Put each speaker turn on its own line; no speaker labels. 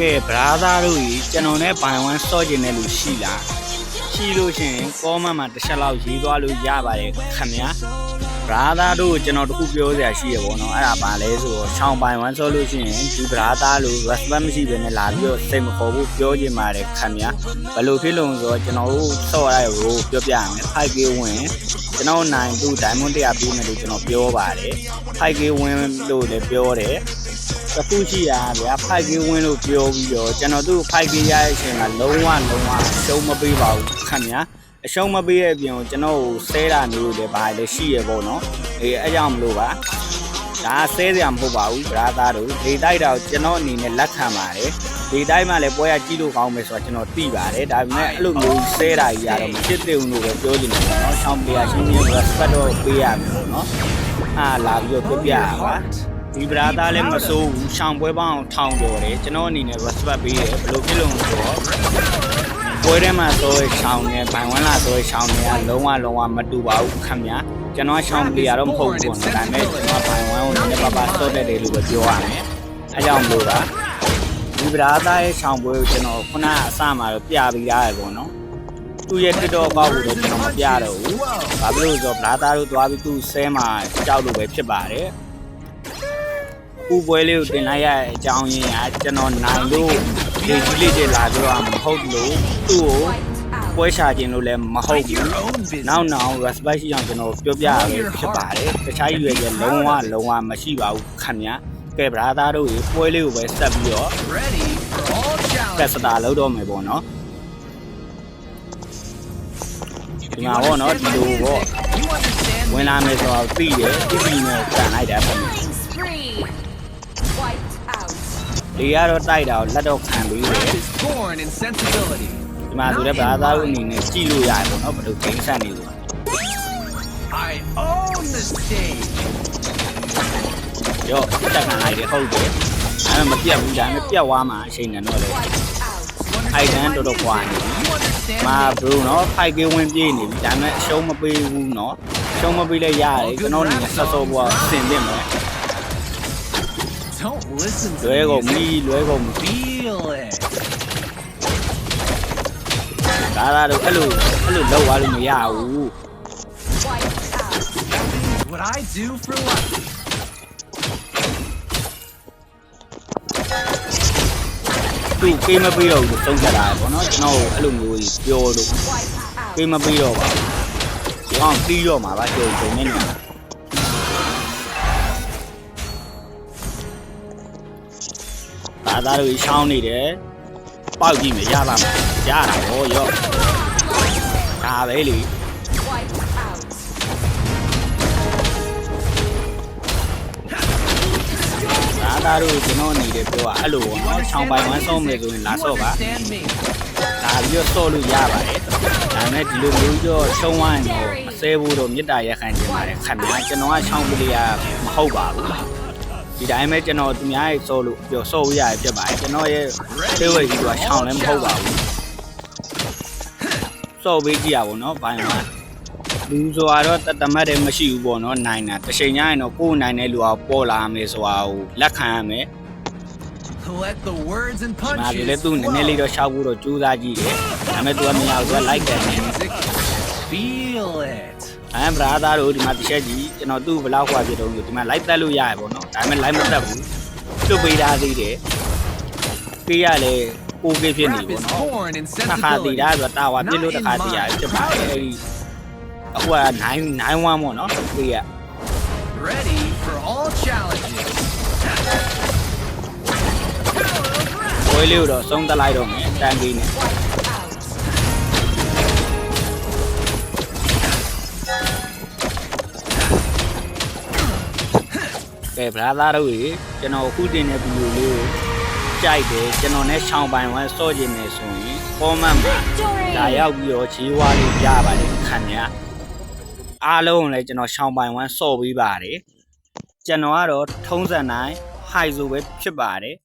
ကဲဗရာသားတို့ကြီးကျွန်တော်နဲ့ဘိုင်ဝမ်စော့ကျင်တဲ့လူရှိလားရှိလို့ရှရင်ကောမန့်မှာတစ်ချက်လောက်ရေးသွားလို့ရပါတယ်ခင်ဗျာဗရာသားတို့ကိုကျွန်တော်တခုပြောစရာရှိရပေါ့နော်အဲ့ဒါပါလဲဆိုတော့ရှောင်းဘိုင်ဝမ်စော့လို့ရှရင်ဒီဗရာသားလို့ respect မရှိဘဲနဲ့လာပြီးတော့စိတ်မခေါ်ဘူးပြောချင်ပါတယ်ခင်ဗျာဘယ်လိုဖြစ်လို့လဲဆိုတော့ကျွန်တော်တို့စော့ရတဲ့ကိုပြောပြရမယ် 5k ဝင်ကျွန်တော်နိုင်သူ diamond 100ပြီးမယ်လို့ကျွန်တော်ပြောပါတယ် 5k ဝင်လို့လည်းပြောတယ် တခုရှိရဗျာ 5K ဝင်းလို့ပြောပြီးတော့ကျွန်တော်တို့ 5K ရတဲ့အချိန်မှာလုံးဝလုံးဝအရှုံးမပေးပါဘူးခင်ဗျာအရှုံးမပေးရဲ့အပြင်ကိုကျွန်တော်ကိုဆဲတာမျိုးတွေဘာလဲရှိရပေါ့နော်အေးအဲကြောင့်မလို့ပါဒါဆဲစရာမဟုတ်ပါဘူးဗရာသားတို့ဒီတိုက်တာကိုကျွန်တော်အနေနဲ့လက်ခံပါတယ်ဒီတိုက်မှလည်းပွဲရကြည့်လို့ကောင်းမယ်ဆိုတာကျွန်တော်သိပါတယ်ဒါပေမဲ့အဲ့လိုမျိုးဆဲတာကြီးရတော့မဖြစ်သေးဘူးလို့ပဲပြောချင်တယ်ပေါ့နော်ရှောင်းပလီယာရှင်းရှင်း respect တော့ပေးရမယ်ပေါ့နော်အားလာပြီးတော့ပြပြရပါ ဒီဗရာသားလည်းမစိုးဘူးရှောင်းပွဲပေါင်းထောင်ကျော်တယ်ကျွန်တော်အနေနဲ့ respect ပေးတယ်ဘယ်လိုဖြစ်လို့လဲဆိုတော့ပွဲထဲမှာဆိုရရှောင်းနေဘိုင်ဝမ်လာဆိုရရှောင်းနေကလုံးဝလုံးဝမတူပါဘူးခင်ဗျာကျွန်တော်ရှောင်းပလီယာတော့မဟုတ်ဘူးပေါ့နော်ဒါပေမဲ့ကျွန်တော်ဘိုင်ဝမ်ကိုနည်းနည်းပါးပါစော့တက်တယ်လို့ပဲပြောရမယ်အဲကြောင့်မလို့ပါဒီဗရာသားရဲ့ရှောင်းပွဲကိုကျွန်တော်ခုနကအစမှာတော့ပြပြီးရတယ်ပေါ့နော်သူ့ရဲ့တစ်တော်ကောက်ကိုတော့ကျွန်တော်မပြတော့ဘူး။ဘာဖြစ်လို့လဲဆိုတော့ဗလာသားတို့သွားပြီးသူ့ဆဲမှာကြောက်လို့ပဲဖြစ်ပါတယ်။ ပူပွဲလေးကိုတင်လိုက်ရတဲ့အကြောင်းရင်းကကျွန်တော်နိုင်လို့ဒီကြီးလေးတွေလာပြီးတော့မဟုတ်လို့သူ့ကိုပွဲရှာခြင်းလို့လည်းမဟုတ်ဘူး။နောက်နောက် respect ရှိအောင်ကျွန်တော်ပြောပြရပဲဖြစ်ပါတယ်။တခြားရွယ်ရဲ့လုံးဝလုံးဝမရှိပါဘူးခင်ဗျာ။ကဲဗလာသားတို့ရေပွဲလေးကိုပဲဆက်ပြီးတော့
Ready for all
ကက်စ
challenges.
တာလောက်တော့မယ်ပေါ့နော်ဒီမှာပေါ့နော်ဒီလိုပေါ့
You understand
ဝင်လာမယ်ဆိုတော့သိတယ်ပြပြနဲ့ကန်လိုက်တာပေါ့ လေကတော့တိုက်တာကိုလက်တော့ခံပြီးတယ်
is born in sensibility.
ဒီမှာဆိုတော့ဗလာသားတို့အနေနဲ့ကြည့်လို့ရတယ်ပေါ့နော်ဘယ်လိုဂိမ်းဆက်နေလို့
I own the stage.
ရောတက်ခံလိုက်တယ်ဟုတ်တယ်အဲ့မပြတ်ဘူးဒါပေမဲ့ပြတ်သွားမှအချိန်နဲ့တော့လေ
Wiped out.
အိုက်တန်တော်တော်ကွာနေပြီ
You understand
မာ
me?
ဘရိုနော် 5k ဝင်ပြေးနေပြီဒါပေမဲ့အရှုံးမပေးဘူးနော်အရှုံးမပေးလဲရတယ်ကျွန်တော်အနေနဲ့ဆက်စောဘွားဆင်တင်မယ်
Don't listen
လွဲ
to
ကုန်
me.
ပြီလွဲကုန်ပြီ
Feel it.
ဒါသာတော့အဲ့လိုအဲ့လိုလောက်သွားလို့မရဘူး
Wiped out.
What I do for life.
သူပေးမပေးတော့ဘူးသုံးချက်တာပေါ့နော်ကျွန်တော်အဲ့လိုမျိုးကြီးပြောလို့
Wiped out.
ပေးမပေးတော့ပါဘူးဒီအောင်ပြီးတော့မှာပါကြုံကြုံနေနေ ဒါသားတို့ရှောင်းနေတယ်ပေါက်ကြည့်မယ်ရပါမှာရတာဟောရော့ဒါပဲလေ
Wiped out.
ဒါသားတို့ကျွန်တော်အနေနဲ့ပြောတာအဲ့လိုပေါ့နော်ချောင်းပိုင်ဝမ်းဆုံးမယ်ဆိုရင်လာ
You
ဆော့ပါ
understand me?
ဒါပြီးတော့ဆော့လို့ရပါတယ်ဒါနဲ့ဒီလိုမျိုးတော့ရှုံးဝိုင်းတော့မဆဲဘူးတော့မေတ္တာရက်ခံခြင်းပါတယ်ခင်ဗျာကျွန်တော်ကချောင်းပလေးရမဟုတ်ပါဘူး ဒီတိုင်းပဲကျွန်တော်သူများရဲ့ဆော့လို့ပြောဆော့ရရဖြစ်ပါတယ်ကျွန်တော်ရဲ့သေးဝဲကြီးကချောင်းလည်းမဟုတ်ပါဘူးဆော့ပေးကြည့်ရပါတော့ဘိုင်းပါလူဆိုတော့တတမတ်တယ်မရှိဘူးပေါ့နော်နိုင်တာတစ်ချိန်ညရင်တော့ကိုယ်နိုင်တဲ့လူကပေါ်လာမယ်ဆိုတာကိုလက်ခံရမယ်
Let the words and
ငါ
punches
လည်းသူ့နည်းနည်းလေးတော့ရှောက်ဖို့တော့ကြိုးစားကြည့်တယ်ဒါပေမဲ့ तू ကမရဘူး तू ကလိုက်တယ်နေ
Music. Feel it.
အဲဗရာသားတို့ဒီမှာတစ်ချက်ကြီးကျွန်တော်သူ့ဘယ်လောက်ခွာပြတော့လို့ဒီမှာလိုက်တက်လို့ရရပေါ့နော်ဒါပေမဲ့လိုက်မတက်ဘူးလွတ်ပေးထားသေးတယ်ပေးရလေကိုကေဖြစ်နေ
Rap
ပေါ့
is
နော်
born in
တစ်ခါတည်
sensibility.
တာဆိုတာတာဝါပြစ်လို့တစ်ခါတည်ရဖြစ်ပါတယ်အဲဒီအခုက9 9 1ပေါ့နော်ပေးရ
Ready for all challenges.
ဝဲလေးကိုတော့ဆုံးသက်လိုက်တော့မယ်တန်ကြီးနဲ့ ကဲဗရာသားတို့ရေကျွန်တော်အခုတင်တဲ့ဗီဒီယိုလေးကိုကြိုက်တယ်ကျွန်တော်နဲ့ရှောင်းပိုင်ဝမ်းစော့ခြင်းနေဆိုရင် comment မှာ
Victory.
လာရောက်ပြီးတော့ခြေဝါးလေးပြပါလိမ့်ခင်ဗျာအားလုံးကိုလည်းကျွန်တော်ရှောင်းပိုင်ဝမ်းစော့ပေးပါတယ်ကျွန်တော်ကတော့ထုံးစံတိုင်း high ဆိုပဲဖြစ်ပါတယ်